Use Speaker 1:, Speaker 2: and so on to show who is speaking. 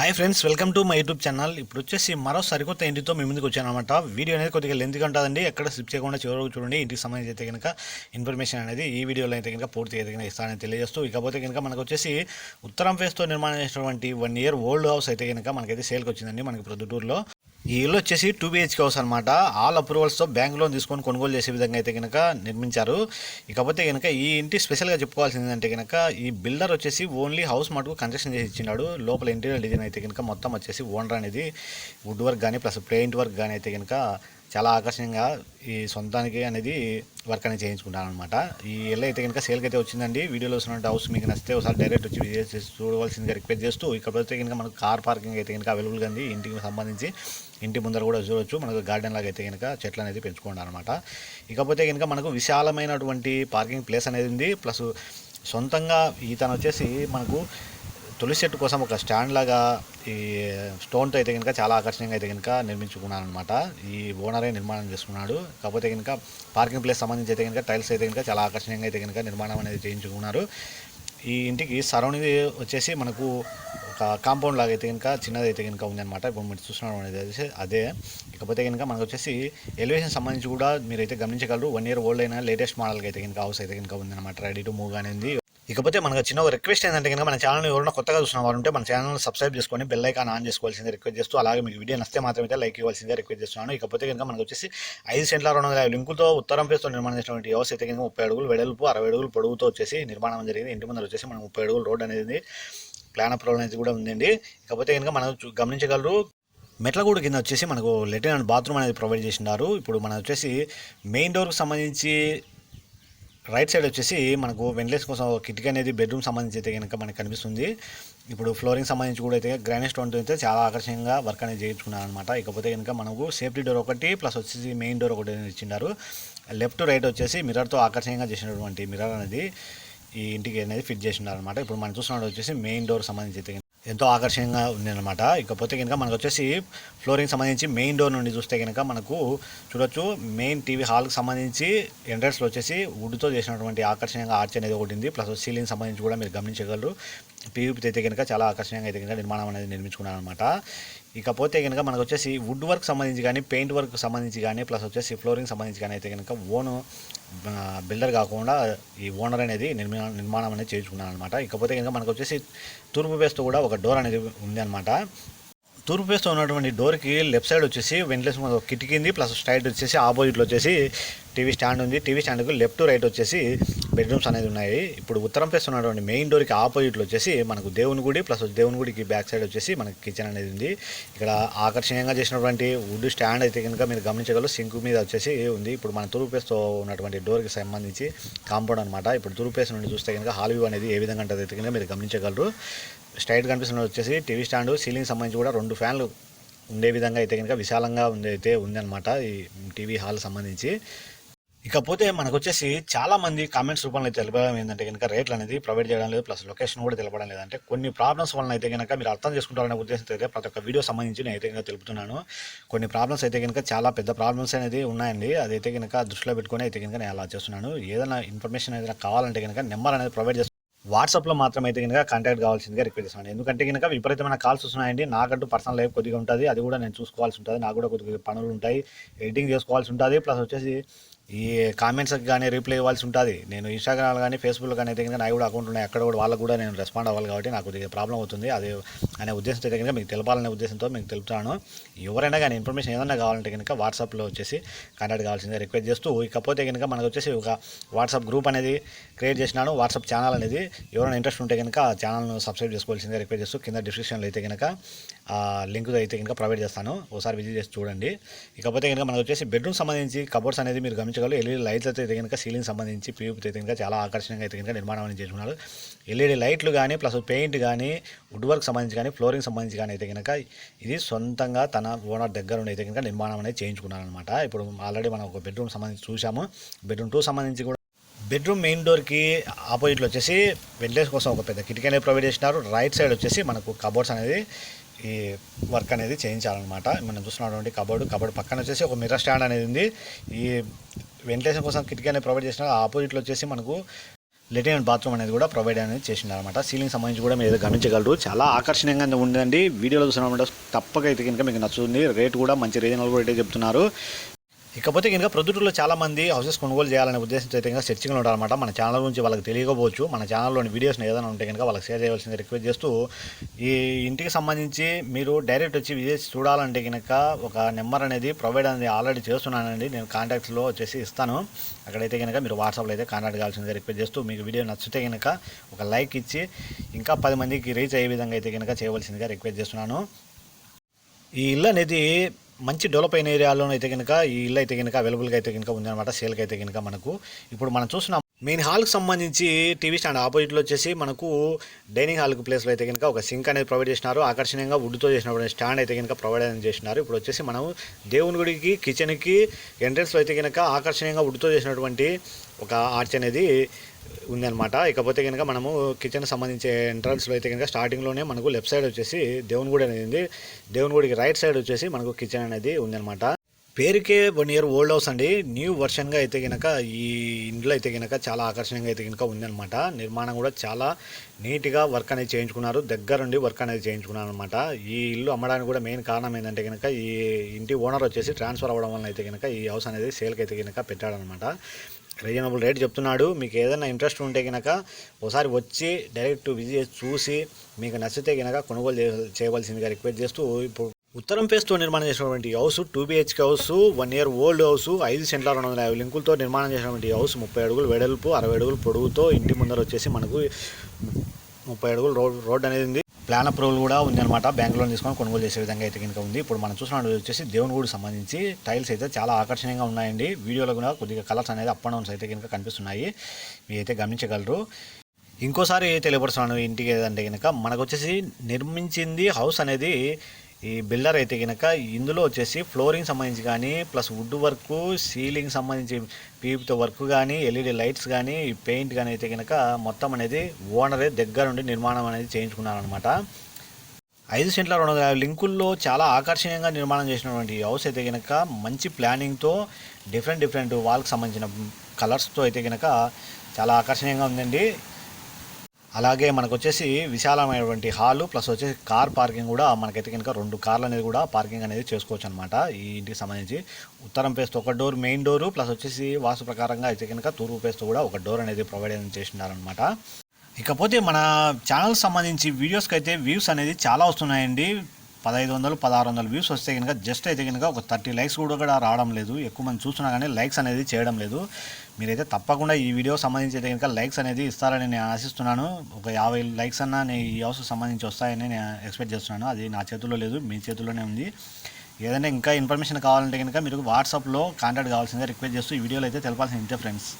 Speaker 1: Hi friends welcome to my YouTube channel. ఇప్పుడు వచ్చేసి మరో సరికొత్త ఇంటితో మీ ముందుకు వచ్చాను అనమాట వీడియో అనేది కొద్దిగా లెంత్గా ఉంటుందండి. ఎక్కడ స్లిప్ చేయకుండా చివరకు చూడండి. ఇంటికి సంబంధించి అయితే కనుక ఇన్ఫర్మేషన్ అనేది ఈ వీడియోలో అయితే కనుక పూర్తిగా అయితే కనుక ఇస్తానని తెలియజేస్తూ ఇకపోతే కనుక మనకు వచ్చేసి ఉత్తరం ఫేస్తో నిర్మాణం చేసినటువంటి వన్ ఇయర్ ఓల్డ్ హౌస్ అయితే కనుక మనకైతే సేల్కి వచ్చిందండి మనకి ప్రొద్దుటూరులో. ఈ ఇల్లు వచ్చేసి టూ బిహెచ్కే హౌస్ అనమాట ఆల్ అప్రూవల్స్తో బ్యాంక్ లోన్ తీసుకొని కొనుగోలు చేసే విధంగా అయితే కనుక నిర్మించారు. ఇకపోతే కనుక ఈ ఇంటి స్పెషల్గా చెప్పుకోవాల్సింది ఏంటంటే కనుక ఈ బిల్డర్ వచ్చేసి ఓన్లీ హౌస్ మటుకు కన్స్ట్రక్షన్ చేసి ఇచ్చినాడు లోపల ఇంటీరియర్ డిజైన్ అయితే కనుక మొత్తం వచ్చేసి ఓనర్ అనేది వుడ్ వర్క్ కానీ ప్లస్ పెయింట్ వర్క్ కానీ అయితే కనుక చాలా ఆకర్షణీయంగా ఈ సొంతానికి అనేది వర్క్ అనేది చేయించుకుంటాను అనమాట ఈ ఇల్లు అయితే కనుక సేల్కి అయితే వచ్చిందండి. వీడియోలో వస్తున్న హౌస్ మీకు నచ్చితే ఒకసారి డైరెక్ట్ వచ్చి విజిట్ చేసి చూడవలసిందిగా రిక్వెస్ట్ చేస్తూ ఇకపోతే కనుక మనకు కార్ పార్కింగ్ అయితే కనుక అవైలబుల్గా ఉంది ఇంటికి సంబంధించి ఇంటి ముందర కూడా చూడొచ్చు. మనకు గార్డెన్ లాగా అయితే కనుక చెట్లు అనేది పెంచుకోండి అనమాట ఇకపోతే కనుక మనకు విశాలమైనటువంటి పార్కింగ్ ప్లేస్ అనేది ఉంది. ప్లస్ సొంతంగా ఈతను వచ్చేసి మనకు తులసి చెట్టు కోసం ఒక స్టాండ్ లాగా ఈ స్టోన్తో అయితే కనుక చాలా ఆకర్షణీయంగా అయితే కనుక నిర్మించుకున్నాను అనమాట ఈ ఓనరే నిర్మాణం చేసుకున్నాడు. కాకపోతే కనుక పార్కింగ్ ప్లేస్ సంబంధించి అయితే కనుక టైల్స్ అయితే కనుక చాలా ఆకర్షణీయంగా అయితే కనుక నిర్మాణం అనేది చేయించుకున్నారు. ఈ ఇంటికి సరౌండింగ్ వచ్చేసి మనకు ఒక కాంపౌండ్ లాగా అయితే కనుక చిన్నది అయితే కనుక ఉందన్నమాట. ఇప్పుడు మీరు చూస్తున్నాం అనేది వచ్చేసి అదే. ఇకపోతే కనుక మనకు వచ్చేసి ఎలివేషన్ సంబంధించి కూడా మీరైతే గమనించగలరు. వన్ ఇయర్ ఓల్డ్ అయిన లేటెస్ట్ మోడల్కి అయితే కనుక హౌస్ అయితే కనుక ఉందన్నమాట. రెడీ టు మూవ్ అనేది ఇకపోతే మనకు చిన్న ఒక రిక్వెస్ట్ ఏంటంటే కనుక మన ఛానల్ ఎవరైనా కొత్తగా చూసిన వారు ఉంటే మన ఛానల్ సబ్స్క్రైబ్ చేసుకొని బెల్ ఐకాన్ ఆన్ చేసుకోవాల్సిందే రిక్వెస్ట్ చేస్తూ అలాగే మీకు వీడియో నస్తే మాత్రమే లైక్ ఇవ్వాల్సిందే రిక్వెస్ట్ చేస్తున్నాను. ఇకపోతే కనుక మనకు వచ్చేసి ఐదు సెంట్ల రెండు వందల లింకుతో లింకులతో ఉత్తరం పేరుతో నిర్మాణం చేసినటువంటి వ్యవస్థ అయితే కనుక ముప్పై అడుగులు వెడల్పు అరవై అడుగులు పొడుగుతో వచ్చేసి నిర్మాణం జరిగింది. ఇంటి ముందర వచ్చేసి మనం ముప్పై అడుగులు రోడ్ అనేది ప్లాన్ అప్రూవల్ అనేది కూడా ఉందండి. ఇకపోతే కనుక మనం గమనించగలరు మెట్లగూడు కింద వచ్చేసి మనకు లెట్రిన్ అండ్ బాత్రూమ్ అనేది ప్రొవైడ్ చేసినారు. ఇప్పుడు మనం వచ్చేసి మెయిన్ డోర్కి సంబంధించి రైట్ సైడ్ వచ్చేసి మనకు వెంటిలేషన్ కోసం కిటికీ అనేది బెడ్రూమ్ సంబంధించి అయితే కనుక మనకు కనిపిస్తుంది. ఇప్పుడు ఫ్లోరింగ్ సంబంధించి కూడా అయితే గ్రానైట్ స్టోన్తో అయితే చాలా ఆకర్షణీయంగా వర్క్ అనేది చేయించుకున్నాను అనమాట ఇకపోతే కనుక మనకు సేఫ్టీ డోర్ ఒకటి ప్లస్ వచ్చేసి మెయిన్ డోర్ ఒకటి అనేది ఇచ్చినారు లెఫ్ట్ రైట్ వచ్చేసి మిర్రర్తో ఆకర్షణీయంగా చేసినటువంటి మిర్రర్ అనేది ఈ ఇంటికి అనేది ఫిట్ చేసినారు అనమాట ఇప్పుడు మనం చూస్తున్నట్టు వచ్చేసి మెయిన్ డోర్ సంబంధించి అయితే ఎంతో ఆకర్షణీయంగా ఉందన్నమాట. ఇకపోతే కనుక మనకు వచ్చేసి ఫ్లోరింగ్ సంబంధించి మెయిన్ డోర్ నుండి చూస్తే కనుక మనకు చూడొచ్చు మెయిన్ టీవీ హాల్కి సంబంధించి ఎంట్రన్స్లో వచ్చేసి వుడ్తో చేసినటువంటి ఆకర్షణీయంగా ఆర్చ్ అనేది ఒకటి ఉంది. ప్లస్ సీలింగ్ సంబంధించి కూడా మీరు గమనించగలరు. పీవీపీ అయితే కనుక చాలా ఆకర్షణీయంగా అయితే కనుక నిర్మాణం అనేది నిర్మించుకున్నాను అనమాట ఇకపోతే కనుక మనకు వచ్చేసి వుడ్ వర్క్ సంబంధించి కానీ పెయింట్ వర్క్ సంబంధించి కానీ ప్లస్ వచ్చేసి ఫ్లోరింగ్ సంబంధించి కానీ అయితే కనుక ఓను బిల్డర్ కాకుండా ఈ ఓనర్ అనేది నిర్మాణ నిర్మాణం అనేది చేయించుకున్నాను అనమాట ఇకపోతే కనుక మనకు వచ్చేసి తూర్పు వేస్తూ కూడా ఒక డోర్ అనేది ఉంది అనమాట తూర్పు ఫేస్తో ఉన్నటువంటి డోర్కి లెఫ్ట్ సైడ్ వచ్చేసి వెంటిలేషన్ ఒక కిటికీ ఉంది ప్లస్ స్ట్రైట్ వచ్చేసి ఆపోజిట్లో వచ్చేసి టీవీ స్టాండ్ ఉంది. టీవీ స్టాండ్కి లెఫ్ట్ రైట్ వచ్చేసి బెడ్రూమ్స్ అనేది ఉన్నాయి. ఇప్పుడు ఉత్తరం ఫేస్ ఉన్నటువంటి మెయిన్ డోర్కి ఆపోజిట్లో వచ్చేసి మనకు దేవుని గుడి ప్లస్ దేవుని గుడికి బ్యాక్ సైడ్ వచ్చేసి మనకి కిచెన్ అనేది ఉంది. ఇక్కడ ఆకర్షణీయంగా చేసినటువంటి వుడ్ స్టాండ్ అయితే కనుక మీరు గమనించగలరు. సింక్ మీద వచ్చేసి ఉంది. ఇప్పుడు మన తూర్పు ఫేస్తో ఉన్నటువంటి డోర్కి సంబంధించి కాంపౌండ్ అనమాట ఇప్పుడు తూర్పు ఫేస్ నుండి చూస్తే కనుక హాల్ వ్యూ అనేది ఏ విధంగా ఉంటుంది అయితే కనుక మీరు గమనించగలరు. స్ట్రైట్ కనిపిస్తున్నది వచ్చేసి టీవీ స్టాండ్. సీలింగ్ సంబంధించి కూడా రెండు ఫ్యాన్లు ఉండే విధంగా అయితే కనుక విశాలంగా ఉందైతే అయితే ఉందన్నమాట ఈ టీవీ హాల్ సంబంధించి. ఇకపోతే మనకు వచ్చేసి చాలా మంది కామెంట్స్ రూపంలో అయితే తెలపడం ఏంటంటే కనుక రేట్లు అనేది ప్రొవైడ్ చేయడం లేదు ప్లస్ లొకేషన్ కూడా తెలపడం లేదంటే కొన్ని ప్రాబ్లమ్స్ వలన అయితే కనుక మీరు అర్థం చేసుకుంటారనే ఉద్దేశంతో అయితే ప్రతి ఒక్క వీడియో సంబంధించి నేను అయితే కనుక తెలుపుతున్నాను. కొన్ని ప్రాబ్లమ్స్ అయితే కనుక చాలా పెద్ద ప్రాబ్లమ్స్ అనేది ఉన్నాయండి. అదైతే కనుక దృష్టిలో పెట్టుకొని అయితే కనుక నేను అలా చేస్తున్నాను. ఏదైనా ఇన్ఫర్మేషన్ ఏదైనా కావాలంటే కనుక నెంబర్ అనేది ప్రొవైడ్ చేస్తున్నాను వాట్సాప్లో మాత్రం అయితే కనుక కాంటాక్ట్ కావాల్సిందిగా రిక్వెస్ట్ చేస్తున్నాను. ఎందుకంటే కనుక విపరీతమైన కాల్స్ వస్తున్నాయండి. నాకంటూ పర్సనల్ లైఫ్ కొద్దిగా ఉంటుంది. అది కూడా నేను చూసుకోవాల్సి ఉంటుంది. నాకు కూడా కొద్దిగా పనులు ఉంటాయి. ఎడిటింగ్ చేసుకోవాల్సి ఉంటుంది. ప్లస్ వచ్చేసి ఈ కామెంట్స్కి కానీ రిప్లై ఇవ్వాల్సి ఉంటుంది. నేను ఇన్స్టాగ్రామ్ కానీ ఫేస్బుక్ కానీ అయితే కనుక నాకు కూడా అకౌంట్ ఉన్నాయి. అక్కడ కూడా వాళ్ళకు కూడా నేను రెస్పాండ్ అవ్వాలి కాబట్టి నాకు కొద్దిగా ప్రాబ్లం అవుతుంది. అది అనే ఉద్దేశంతో అయితే కనుక మీకు తెలపాలనే ఉద్దేశంతో మీకు తెలుపుతాను ఎవరైనా కానీ ఇన్ఫర్మేషన్ ఏదైనా కావాలంటే కనుక వాట్సాప్లో వచ్చేసి కాంటాక్ట్ కావాల్సిందే రిక్వెస్ట్ చేస్తూ ఇకపోతే కనుక మనకు వచ్చేసి ఒక వాట్సాప్ గ్రూప్ అనేది క్రియేట్ చేసినాను. వాట్సాప్ ఛానల్ అనేది ఎవరైనా ఇంట్రెస్ట్ ఉంటే కనుక ఆ ఛానల్ను సబ్స్క్రైబ్ చేసుకోవాల్సిందే రిక్వెస్ట్ చేస్తూ కింద డిస్క్రిప్షన్లో అయితే కనుక లింక్ అయితే కనుక ప్రొవైడ్ చేస్తాను. ఒకసారి విజిట్ చేసి చూడండి. ఇకపోతే కనుక మనకు వచ్చేసి బెడ్రూమ్ సంబంధించి కబోర్డ్స్ అనేది మీరు గమనించగలరు ఎల్ఈడి లైట్లతో అయితే కనుక సీలింగ్ సంబంధించి పీయూపీ అయితే కనుక చాలా ఆకర్షణీయంగా అయితే కనుక నిర్మాణం అనేది చేసుకున్నారు ఎల్ఈడి లైట్లు కానీ ప్లస్ పెయింట్ కానీ వుడ్ వర్క్ సంబంధించి కానీ ఫ్లోరింగ్ సంబంధించి కానీ అయితే కనుక ఇది సొంతంగా తన ఓనర్ దగ్గర ఉండి అయితే కనుక నిర్మాణం అనేది చేయించుకున్నారనమాట ఇప్పుడు ఆల్రెడీ మనం ఒక బెడ్రూమ్ సంబంధించి చూసాము బెడ్రూమ్ టూ సంబంధించి కూడా బెడ్రూమ్ మెయిన్ డోర్కి ఆపోజిట్లో వచ్చేసి వెంటిలేషన్ కోసం ఒక పెద్ద కిటికీ అనేది ప్రొవైడ్ చేసినారు. రైట్ సైడ్ వచ్చేసి మనకు కబోర్డ్స్ అనేది ఈ వర్క్ అనేది చేయించాలన్నమాట మనం చూస్తున్నటువంటి కబోర్డ్ కబోర్డ్ పక్కన వచ్చేసి ఒక మిర్రర్ స్టాండ్ అనేది ఉంది. ఈ వెంటిలేషన్ కోసం కిటికీ అనేది ప్రొవైడ్ చేసిన ఆపోజిట్లో వచ్చేసి మనకు లెటిన్ అండ్ బాత్రూమ్ అనేది కూడా ప్రొవైడ్ అనేది చేసిండు సీలింగ్ సంబంధించి కూడా మీరు ఏదో గమనించగలరు. చాలా ఆకర్షణీయంగా ఉందండి వీడియోలో చూసినప్పుడు తప్పక అయితే కనుక మీకు నచ్చుతుంది. రేట్ కూడా మంచి రీజనబుల్ రేటే చెప్తున్నారు. ఇకపోతే కనుక ప్రొద్దుటూరులో చాలా మంది హౌసెస్ కొనుగోలు చేయాలనే ఉద్దేశంతో అయితే కనుక సెర్చింగ్లో ఉంటారనమాట మన ఛానల్ గురించి వాళ్ళకి తెలియకపోవచ్చు. మన ఛానల్లోని వీడియోస్ని ఏదైనా ఉంటే కనుక వాళ్ళకి షేర్ చేయవలసింది రిక్వెస్ట్ చేస్తూ ఈ ఇంటికి సంబంధించి మీరు డైరెక్ట్ వచ్చి విజిట్ చూడాలంటే కనుక ఒక నెంబర్ అనేది ప్రొవైడ్ అనేది ఆల్రెడీ చేస్తున్నానండి. నేను కాంటాక్ట్స్లో వచ్చేసి ఇస్తాను. అక్కడైతే కనుక మీరు వాట్సాప్లో అయితే కాంటాక్ట్ కావాల్సిందిగా రిక్వెస్ట్ చేస్తూ మీకు వీడియో నచ్చితే కనుక ఒక లైక్ ఇచ్చి ఇంకా పది మందికి రీచ్ అయ్యే విధంగా అయితే కనుక చేయవలసిందిగా రిక్వెస్ట్ చేస్తున్నాను. ఈ ఇల్లు అనేది మంచి డెవలప్ అయిన ఏరియాలో అయితే కనుక ఈ ఇల్లు అయితే కనుక అవైలబుల్గా అయితే కనుక ఉందన్నమాట సేల్కి అయితే కనుక మనకు. ఇప్పుడు మనం చూస్తున్నాం మెయిన్ హాల్కి సంబంధించి టీవీ స్టాండ్ ఆపోజిట్లో వచ్చేసి మనకు డైనింగ్ హాల్కి ప్లేస్లో అయితే కనుక ఒక సింక్ అనేది ప్రొవైడ్ చేసినారు. ఆకర్షణీయంగా వుడ్తో చేసినటువంటి స్టాండ్ అయితే కనుక ప్రొవైడ్ అనేది చేసినారు. ఇప్పుడు వచ్చేసి మనం దేవుని గుడికి కిచెన్కి ఎంట్రెన్స్లో అయితే కనుక ఆకర్షణీయంగా వుడ్తో చేసినటువంటి ఒక ఆర్చ్ అనేది ఉందన్నమాట. ఇకపోతే కనుక మనము కిచెన్ సంబంధించే ఎంట్రన్స్లో అయితే కనుక స్టార్టింగ్లోనే మనకు లెఫ్ట్ సైడ్ వచ్చేసి దేవుని గుడి అనేది ఉంది. దేవుని గుడికి రైట్ సైడ్ వచ్చేసి మనకు కిచెన్ అనేది ఉందన్నమాట. పేరుకే వన్ ఇయర్ ఓల్డ్ హౌస్ అండి. న్యూ వర్షన్గా అయితే కనుక ఈ ఇంట్లో అయితే కనుక చాలా ఆకర్షణీయంగా అయితే కనుక ఉందన్నమాట. నిర్మాణం కూడా చాలా నీట్గా వర్క్ అనేది చేయించుకున్నారు. దగ్గరుండి వర్క్ అనేది చేయించుకున్నారు అనమాట ఈ ఇల్లు అమ్మడానికి కూడా మెయిన్ కారణం ఏంటంటే కనుక ఈ ఇంటి ఓనర్ వచ్చేసి ట్రాన్స్ఫర్ అవ్వడం వల్ల అయితే కనుక ఈ హౌస్ అనేది సేల్కి అయితే కనుక పెట్టాడనమాట రీజనబుల్ రేట్ చెప్తున్నాడు. మీకు ఏదైనా ఇంట్రెస్ట్ ఉంటే కనుక ఒకసారి వచ్చి డైరెక్ట్ విజిట్ చేసి చూసి మీకు నచ్చితే కనుక కొనుగోలు చేయవలసిందిగా రిక్వెస్ట్ చేస్తూ ఇప్పుడు ఉత్తరం పేస్తో నిర్మాణం చేసినటువంటి house two BHK house one year old house ఐదు సెంట్ల రెండు వందల యాభై లింకులతో నిర్మాణం చేసినటువంటి హౌస్ ముప్పై అడుగులు వెడల్పు అరవై అడుగులు పొడుగుతో ఇంటి ముందర వచ్చేసి మనకు ముప్పై అడుగులు రోడ్ రోడ్ అనేది ఉంది. ప్లాన్ అప్రూవల్ కూడా ఉంది అనమాట బ్యాంక్ లోన్ తీసుకొని కొనుగోలు చేసే విధంగా అయితే కనుక ఉంది. ఇప్పుడు మనం చూసినట్టు వచ్చేసి దేవుని గుడికి సంబంధించి టైల్స్ అయితే చాలా ఆకర్షణీయంగా ఉన్నాయండి. వీడియోలో కూడా కొద్దిగా కలర్స్ అనేది అప్ అండ్ డౌన్స్ అయితే కనుక కనిపిస్తున్నాయి. మీరైతే గమనించగలరు. ఇంకోసారి తెలియపరుస్తున్నాను ఇంటికి ఏదంటే కనుక మనకు వచ్చేసి నిర్మించింది హౌస్ అనేది ఈ బిల్డర్ అయితే కనుక ఇందులో వచ్చేసి ఫ్లోరింగ్ సంబంధించి కానీ ప్లస్ వుడ్ వర్క్ సీలింగ్ సంబంధించి పీపుతో వర్క్ కానీ ఎల్ఈడి లైట్స్ కానీ పెయింట్ కానీ అయితే కనుక మొత్తం అనేది ఓనరే దగ్గర నుండి నిర్మాణం అనేది చేయించుకున్నారనమాట ఐదు సెంట్ల రెండు లింకుల్లో చాలా ఆకర్షణీయంగా నిర్మాణం చేసినటువంటి ఈ హౌస్ అయితే కనుక మంచి ప్లానింగ్తో డిఫరెంట్ డిఫరెంట్ వాళ్ళకి సంబంధించిన కలర్స్తో అయితే కనుక చాలా ఆకర్షణీయంగా ఉందండి. అలాగే మనకు వచ్చేసి విశాలమైనటువంటి హాలు ప్లస్ వచ్చేసి కార్ పార్కింగ్ కూడా మనకైతే కనుక రెండు కార్లు అనేది కూడా పార్కింగ్ అనేది చేసుకోవచ్చు అనమాట ఈ ఇంటికి సంబంధించి. ఉత్తరం పేస్తో ఒక డోర్ మెయిన్ డోరు ప్లస్ వచ్చేసి వాస్తు ప్రకారంగా అయితే కనుక తూర్పు పేస్తో కూడా ఒక డోర్ అనేది ప్రొవైడ్ అనేది చేసినారనమాట ఇకపోతే మన ఛానల్ సంబంధించి వీడియోస్కి అయితే వ్యూస్ అనేది చాలా వస్తున్నాయండి. పదహైదు వందలు పదహారు వందలు వ్యూస్ వస్తే కనుక జస్ట్ అయితే కనుక ఒక థర్టీ లైక్స్ కూడా కూడా రావడం లేదు. ఎక్కువ మంది చూస్తున్నా కానీ లైక్స్ అనేది చేయడం లేదు. మీరైతే తప్పకుండా ఈ వీడియో సంబంధించి అయితే కనుక లైక్స్ అనేది ఇస్తారని నేను ఆశిస్తున్నాను. ఒక యాభై లైక్స్ అన్న నేను ఈ హౌస్ సంబంధించి వస్తాయని నేను ఎక్స్పెక్ట్ చేస్తున్నాను. అది నా చేతుల్లో లేదు మీ చేతుల్లోనే ఉంది. ఏదైనా ఇంకా ఇన్ఫర్మేషన్ కావాలంటే కనుక మీరు వాట్సాప్లో కాంటాక్ట్ కావాల్సిందే రిక్వెస్ట్ చేస్తూ ఈ వీడియోలో అయితే తెలపాల్సింది. ఇంతే ఫ్రెండ్స్